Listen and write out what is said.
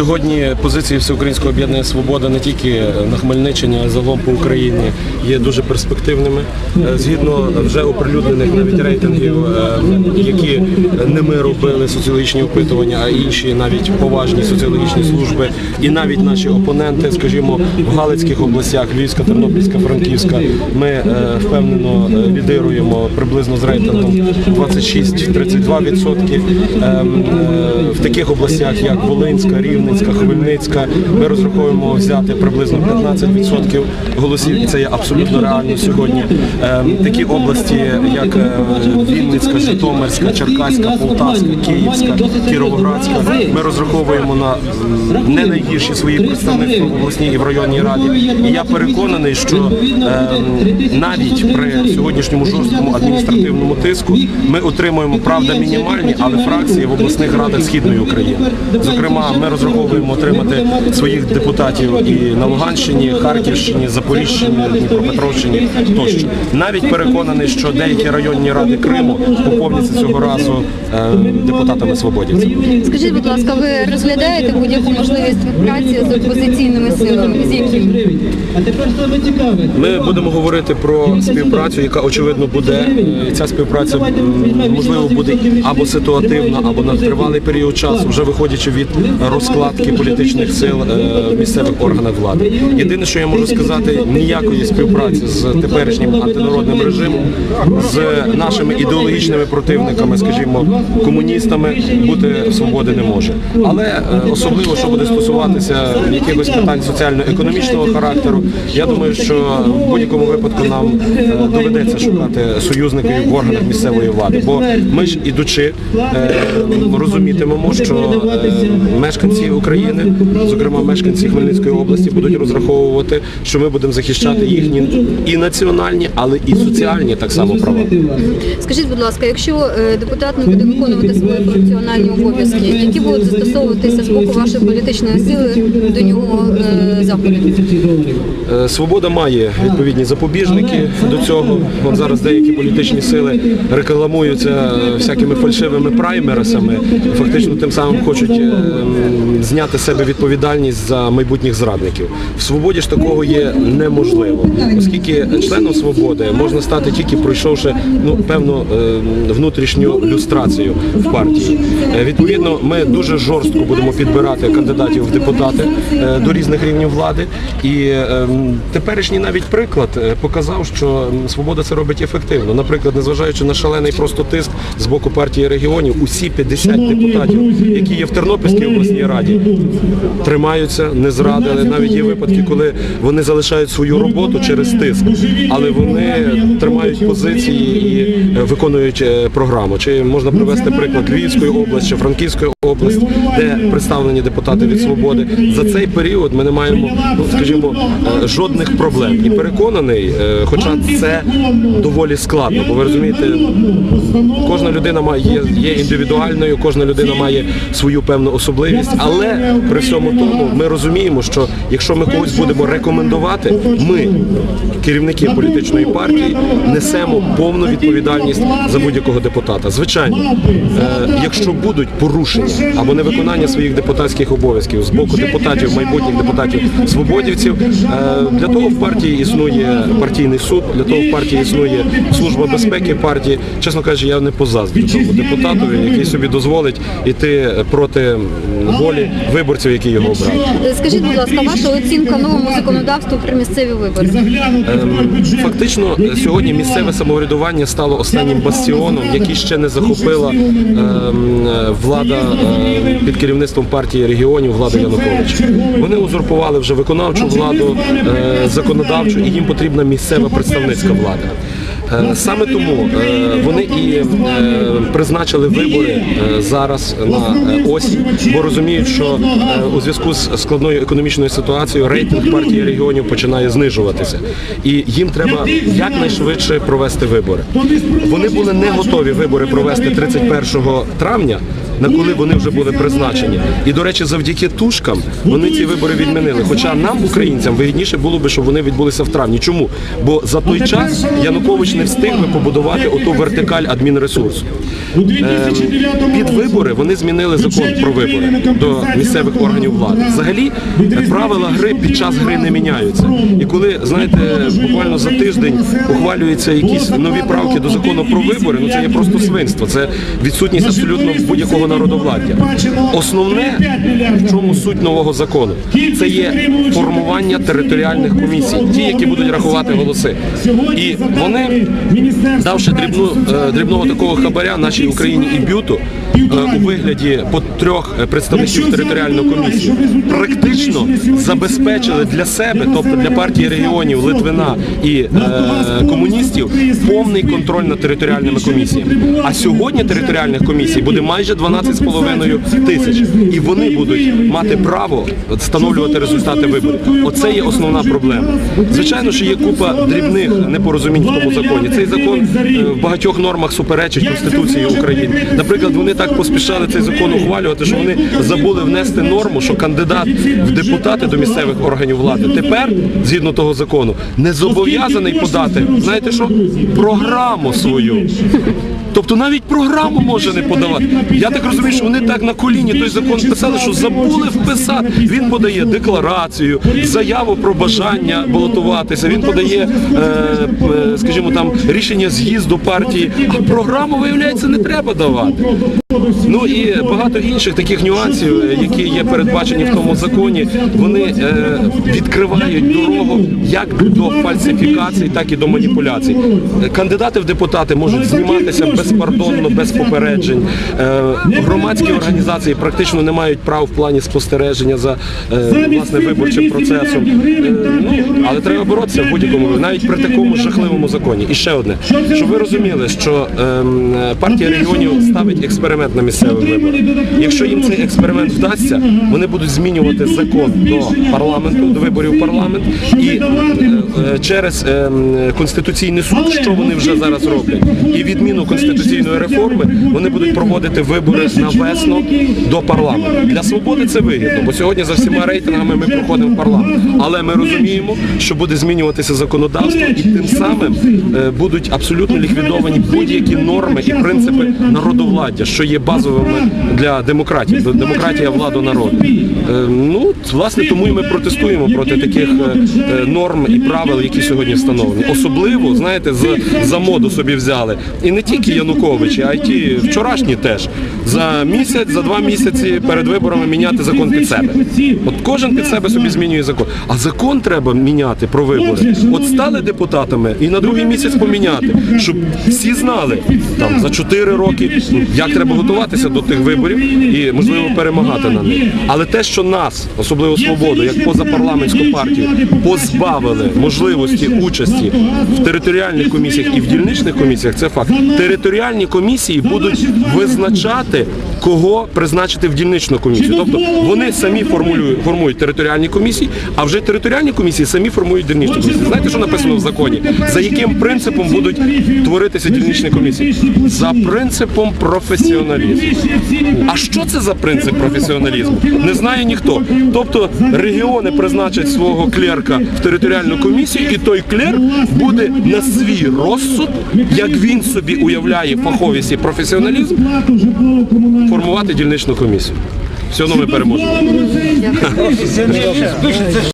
Сьогодні позиції Всеукраїнського об'єднання Свобода не тільки на Хмельниччині, а загалом по Україні є дуже перспективними. Е, Згідно вже оприлюднених навіть рейтингів, е, які не ми робили соціологічні опитування, а інші навіть поважні соціологічні служби, і навіть наші опоненти, скажімо, в Галицьких областях, Львівська, Тернопільська, Франківська, ми е, впевнено лідируємо приблизно з рейтингом 26-32%. Ем, В таких областях, як Волинська, Рівненська, Хмельницька, ми розраховуємо взяти приблизно 15% голосів, і це є абсолютно реально сьогодні. Ем, Такі області, як е, Вінницька, Житомирська, Черкаська, Полтавська, Київська, Кіровоградська, ми розраховуємо на не найгірші свої представництва в обласній і в районній раді. І я переконаний, що ем, навіть при сьогоднішньому жорсткому адміністративному тиску ми отримуємо правда мінімальні, але фракції в обласних радах східної України. Зокрема, ми розраховуємо отримати своїх депутатів і на Луганщині, Харківщині, Запоріжчині, Дніпропетровщині тощо. Навіть переконаний, що деякі районні ради Криму поповняться цього разу е, депутатами свободівців. Скажіть, будь ласка, ви розглядаєте будь-яку можливість співпраці з опозиційними силами? З якими? Ми будемо говорити про співпрацю, яка очевидно буде. Ця співпраця можливо буде або ситуативна, або на тривалий період часу, вже виходячи від розкладки політичних сил е, місцевих органах влади. Єдине, що я можу сказати, ніякої співпраці з теперішнім антинародним режимом, з нашими ідеологічними противниками, скажімо, комуністами, бути свободи не може. Але е, особливо, що буде стосуватися якихось питань соціально-економічного характеру, я думаю, що в будь-якому випадку нам е, доведеться шукати союзників в органах місцевої влади. Бо ми ж ідучи розумітимемо, що е, України, зокрема мешканці Хмельницької області, будуть розраховувати, що ми будемо захищати їхні і національні, але і соціальні так само права. Скажіть, будь ласка, якщо е, депутат не буде виконувати свої функціональні обов'язки, які будуть застосовуватися з боку вашої політичної сили до нього е, заходи? Е, Свобода має відповідні запобіжники до цього. От зараз деякі політичні сили рекламуються всякими фальшивими праймерисами, фактично тим самим хочуть зняти з себе відповідальність за майбутніх зрадників. В свободі ж такого є неможливо, оскільки членом свободи можна стати тільки пройшовши ну певну е, внутрішню люстрацію в партії. Е, Відповідно, ми дуже жорстко будемо підбирати кандидатів в депутати е, до різних рівнів влади. І теперішній навіть приклад показав, що свобода це робить ефективно. Наприклад, незважаючи на шалений просто тиск з боку партії регіонів, усі 50 депутатів, які є в Тернопільській обласній раді, тримаються, не зрадили. Навіть є випадки, коли вони залишають свою роботу через тиск, але вони тримають позиції і е, виконують е, програму. Чи можна привести приклад Львівської області чи Франківської області, де представлені депутати від свободи. За цей період ми не маємо, ну скажімо, е, жодних проблем. І переконаний, е, хоча це доволі складно, бо ви розумієте, кожна людина має є, є індивідуальною, кожна людина має свою певну особливість, але при всьому тому ми розуміємо, що якщо ми когось будемо рекомендувати, ми, керівники політичної партії, несемо повну відповідальність за будь-якого депутата. Звичайно, е, якщо будуть порушення або невиконання своїх депутатських обов'язків з боку депутатів, майбутніх депутатів свободівців, е, для того в партії існує партійний суд, для того в партії існує служба безпеки партії. Чесно кажучи, я не позаздрю тому депутатові, який собі дозволить іти проти волі виборців, які його обрали. Е, Скажіть, будь ласка, ваша оцінка новому законодавству про місцеві вибори? Ем, Фактично сьогодні місцеве самоврядування стало останнім бастіоном, який ще не захопила ем, влада е, під керівництвом партії регіонів влада Януковича. Вони узурпували вже виконавчу владу, е, законодавчу, і їм потрібна місцева представницька влада. Е, Саме тому е, вони і призначили вибори зараз на осінь, бо розуміють, що у зв'язку з складною економічною ситуацією рейтинг партії регіонів починає знижуватися, і їм треба якнайшвидше провести вибори. Вони були не готові вибори провести 31 травня. На коли вони вже були призначені, і до речі, завдяки тушкам вони ці вибори відмінили. Хоча нам, українцям, вигідніше було би, щоб вони відбулися в травні. Чому? Бо за той час Янукович не встиг би побудувати оту вертикаль адмінресурсу. Ем, Під вибори вони змінили закон про вибори до місцевих органів влади. Взагалі е, правила гри під час гри не міняються. І коли знаєте, буквально за тиждень ухвалюються якісь нові правки до закону про вибори, ну це є просто свинство. Це відсутність абсолютно будь-якого народовладдя. Основне в чому суть нового закону це є формування територіальних комісій, ті, які будуть рахувати голоси. І вони давши дрібну е, дрібного такого хабаря нашій Україні і бюту у вигляді по трьох е, представників територіальної комісії, практично забезпечили для себе, тобто для партії регіонів Литвина і е, комуністів, повний контроль над територіальними комісіями. А сьогодні територіальних комісій буде майже 12,5 тисяч, і вони будуть мати право встановлювати результати виборів. Оце є основна проблема. Звичайно, що є купа дрібних непорозумінь в тому законі. Цей закон е, в багатьох нормах суперечить Конституції України. Наприклад, вони так поспішали цей закон ухвалювати, що вони забули внести норму, що кандидат в депутати до місцевих органів влади тепер, згідно того закону, не зобов'язаний подати, знаєте що, програму свою. Тобто навіть програму може не подавати. Я так розумію, що вони так на коліні той закон писали, що забули вписати. Він подає декларацію, заяву про бажання балотуватися. Він подає, е, е, скажімо, там рішення з'їзду партії. А програму, виявляється, не треба давати. Ну і багато інших таких нюансів, які є передбачені в тому законі, вони е, відкривають дорогу як до фальсифікацій, так і до маніпуляцій. Кандидати в депутати можуть зніматися безпардонно, без попереджень. Е, громадські організації практично не мають прав в плані спостереження за е, власне виборчим процесом. Ну, але треба боротися в будь-якому навіть при такому жахливому законі. І ще одне, щоб ви розуміли, що ем, партія регіонів ставить експеримент на місцевих виборах. Якщо їм цей експеримент вдасться, вони будуть змінювати закон до парламенту, до виборів в парламент, і е, е, через ем, конституційний суд, що вони вже зараз роблять, і відміну конституційної реформи, вони будуть проводити вибори на весну до парламенту. Для свободи це вигідно, бо сьогодні за всіма рейтингами ми проходимо в парламент. Але ми розуміємо, що буде змінюватися законодавство, і тим самим е, будуть абсолютно ліквідовані будь-які норми і принципи народовладдя, що є базовими для демократії. Демократія владу народу. Е, Ну власне тому і ми протестуємо проти таких е, е, норм і правил, які сьогодні встановлені. Особливо, знаєте, з за моду собі взяли. І не тільки Януковичі, а й ті вчорашні теж. За місяць, за два місяці перед виборами міняти закон під себе. От кожен під себе собі змінює закон. А закон треба міняти про вибори. От стали депутатами і на другий місяць поміняти, щоб всі знали там за 4 роки, як треба готуватися до тих виборів і можливо перемагати на них. Але те, що нас, особливо свободу, як позапарламентську партію, позбавили можливості участі в територіальних комісіях і в дільничних комісіях, це факт. Територіальні комісії будуть визначати, кого призначити в дільничну комісію. Тобто вони самі формулюють, формують територіальні комісії, а вже територіальні комісії самі формують дільничні комісії. Знаєте, що написано в законі? За яким принципом будуть творитися дільничні комісії? За принципом професіоналізму. А що це за принцип професіоналізму? Не знає ніхто. Тобто регіони призначать свого клерка в територіальну комісію, і той клерк буде на свій розсуд, як він собі уявляє фаховість і професіоналізм, формувати дільничну комісію. Все одно ми переможемо.